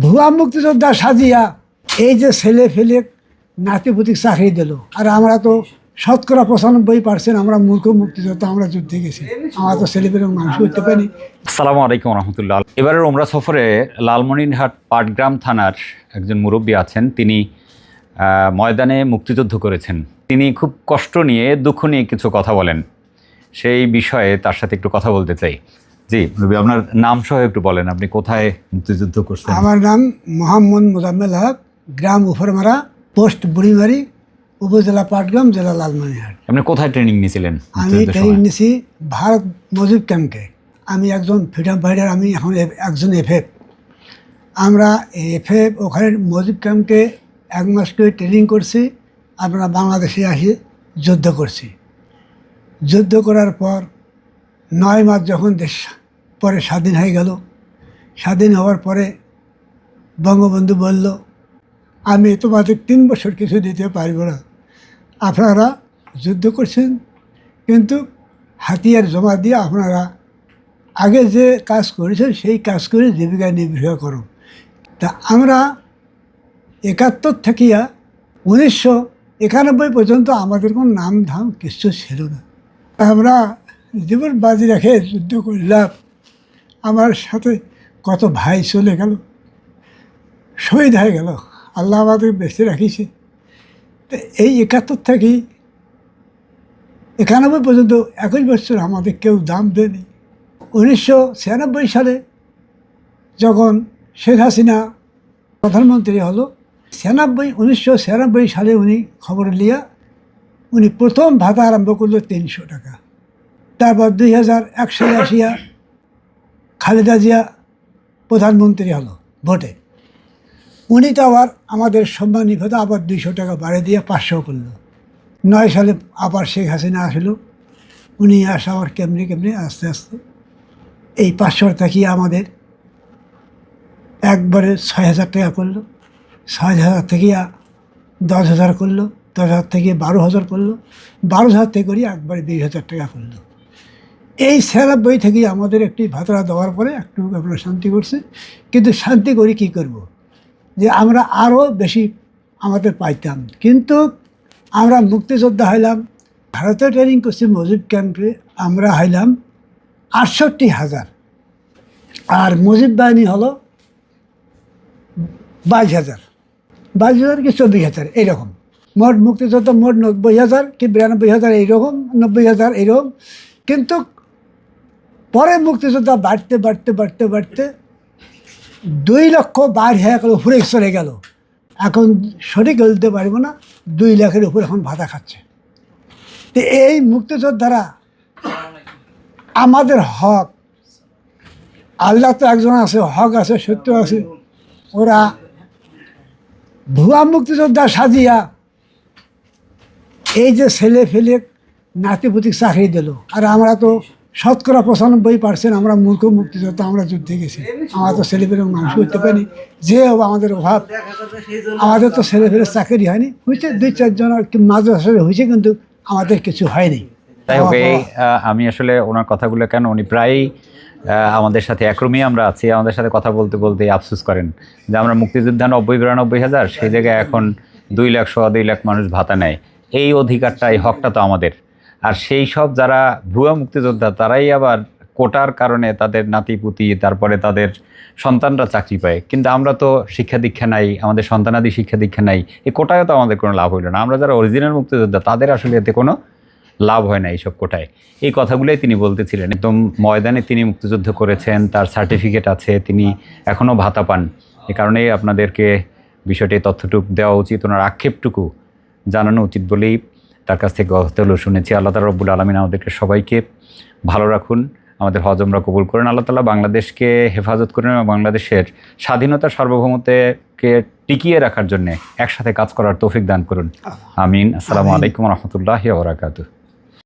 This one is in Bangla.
ভুয়া মুক্তিযোদ্ধা সাজিয়া এই যে ছেলে ফেলে নাতিপুতিক চাকরি দিল। আর আমরা তো শতকরা পঁচানব্বই পার্সেন্ট আমরা মূর্খ মুক্তিযোদ্ধা, আমরা যুদ্ধে গেছি। আমরা তো ছেলে পেলে মানুষ করতে পারি সালাম আলাইকুম রহমতুল্লাহ। এবারের ওমরা সফরে লালমনিরহাট পাটগ্রাম থানার একজন মুরব্বী আছেন। তিনি ময়দানে মুক্তিযুদ্ধ করেছেন। তিনি খুব কষ্ট নিয়ে, দুঃখ নিয়ে কিছু কথা বলেন। সেই বিষয়ে তার সাথে একটু কথা বলতে চাই। জি মুরব্বী আপনার নাম সহ একটু বলেন আপনি কোথায় মুক্তিযুদ্ধ করছেন? আমার নাম মোহাম্মদ মোজাম্মেল হক গ্রাম উফরমারা পোস্ট বুড়িমারি উপজেলা পাটগ্রাম জেলা লালমনিরহাট। আপনি কোথায় ট্রেনিং নিয়েছিলেন আমি ট্রেনিং? নিছি ভারত মজিব ক্যাম্পে। আমি একজন ফ্রিডম ফাইটার আমি এখন একজন এফএফ। আমরা এফএফ ওখানে মজিব ক্যাম্পকে এক মাস করে ট্রেনিং করছি আমরা বাংলাদেশে আসি যুদ্ধ করছি। যুদ্ধ করার পর নয় মাস যখন দেশ পরে স্বাধীন হয়ে গেল। স্বাধীন হওয়ার পরে বঙ্গবন্ধু বলল, আমি তোমাদের তিন বছর কিছু দিতে পারব না। আপনারা যুদ্ধ করছেন, কিন্তু হাতিয়ার জমা দিয়ে আপনারা আগে যে কাজ করেছেন, সেই কাজ করে জীবিকা নির্বাহ করো। তা আমরা একাত্তর থাকিয়া উনিশশো একানব্বই পর্যন্ত আমাদের কোনো নাম ধাম কিছু ছিল না। আমরা জীবন বাজি রেখে যুদ্ধ করলাম। আমার সাথে কত ভাই চলে গেল, শহীদ হয়ে গেল, আল্লাহ আমাদের বেঁচে রাখিছে। তো এই একাত্তর থেকেই একানব্বই পর্যন্ত একুশ বছর আমাদের কেউ দাম দেয়নি। উনিশশো ছিয়ানব্বই সালে যখন শেখ হাসিনা প্রধানমন্ত্রী হলো, ছিয়ানব্বই, উনিশশো ছিয়ানব্বই সালে উনি খবর লিয়া উনি প্রথম ভাতা আরম্ভ করল তিনশো টাকা। তারপর দুই হাজার এক সালে আসিয়া খালেদা জিয়া প্রধানমন্ত্রী হলো ভোটে উনি তো আবার আমাদের সম্মানী ভাতা আবার দুইশো টাকা বাড়ে দিয়ে পাঁচশো করল। নয় সালে আবার শেখ হাসিনা আসলো। উনি আসা আবার কেমনি কেমনি, আস্তে আস্তে। এই পাঁচশো থেকে আমাদের একবারে ছয় হাজার টাকা করল? ছয় হাজার থেকে দশ হাজার করল, দশ হাজার থেকে বারো হাজার করল। বারো হাজার থেকে করি একবারে বিশ হাজার টাকা করল। এই ছিয়ানব্বই থেকে আমাদের একটি ভাতরা দেওয়ার পরে একটু আমরা শান্তি করছে। কিন্তু শান্তি করি কি করব। যে আমরা আরও বেশি আমাদের পাইতাম। কিন্তু আমরা মুক্তিযোদ্ধা হইলাম ভারতে ট্রেনিং করছি মজিব ক্যাম্পে আমরা হইলাম আটষট্টি হাজার। আর মুজিব বাহিনী হলো বাইশ হাজার। বাইশ হাজার কি চব্বিশ হাজার? এইরকম। মোট মুক্তিযোদ্ধা মোট নব্বই হাজার, কি বিরানব্বই হাজার এইরকম, নব্বই হাজার এইরকম। কিন্তু পরে মুক্তিযোদ্ধা বাড়তে বাড়তে বাড়তে বাড়তে দুই লক্ষ বার হয়ে গেল, উপরে চলে গেল। এখন সঠিক বলতে পারব না, দুই লাখের উপরে এখন ভাতা খাচ্ছে। তো এই মুক্তিযোদ্ধারা আমাদের হক, আল্লাহ তো একজন আছে, হক আছে, সত্য আছে। ওরা ভুয়া মুক্তিযোদ্ধা সাজিয়া এই যে ছেলে ফেলে নাতিপুতিক চাকরি দিল। আর আমরা তো শতকরা পঁচানব্বই পার্সেন্ট আমরা মূর্খ মুক্তিযোদ্ধা আমরা যুদ্ধে গেছি। আমরা তো ছেলে পেলে মানুষ করতে পারিনি। যে আমাদের অভাব আমাদের তো ছেলে চাকরি হয়নি। হয়েছে দুই চারজন আর কি মাঝে আসলে হয়েছে কিন্তু আমাদের কিছু হয়নি। তাই হোক এই আমি আসলে ওনার কথাগুলো কেন উনি প্রায়ই আমাদের সাথে একরমই আমরা আছি আমাদের সাথে কথা বলতে বলতে আফসুস করেন। যে আমরা মুক্তিযোদ্ধা নব্বই বিরানব্বই হাজার সেই জায়গায় এখন দুই লাখ সোয়া দুই লাখ মানুষ ভাতা নেয়। এই অধিকারটা এই হকটা তো আমাদের। আর সেই সব যারা ভুয়া মুক্তিযোদ্ধা, তারাই আবার কোটার কারণে তাদের নাতিপুতি, তারপরে তাদের সন্তানরা চাকরি পায়। কিন্তু আমরা তো শিক্ষা দীক্ষা নাই, আমাদের সন্তানাদি শিক্ষা দীক্ষা নাই, এই কোটায় তো আমাদের কোনো লাভ হইল না। আমরা যারা অরিজিনাল মুক্তিযোদ্ধা, তাদের আসলে এতে কোনো লাভ হয় না এইসব কোটায়। এই কথাগুলোই তিনি বলতেছিলেন। একদম ময়দানে তিনি মুক্তিযুদ্ধ করেছেন, তার সার্টিফিকেট আছে, তিনি এখনও ভাতা পান। এ কারণেই আপনাদেরকে বিষয়টি, তথ্যটুকু দেওয়া উচিত, ওনার আক্ষেপটুকু জানানো উচিত বলেই তার কাছ থেকে হলো শুনেছি। আল্লাহ তালা রব্বুল আলমিন আমাদেরকে সবাইকে ভালো রাখুন আমাদের হজমরা কবুল করেন। আল্লাহ তালা বাংলাদেশকে হেফাজত করেন এবং বাংলাদেশের স্বাধীনতা সার্বভৌমত্বকে টিকিয়ে রাখার জন্যে একসাথে কাজ করার তৌফিক দান করুন। আমিন। আসসালামু আলাইকুম রহমতুল্লাহ বরাকাতু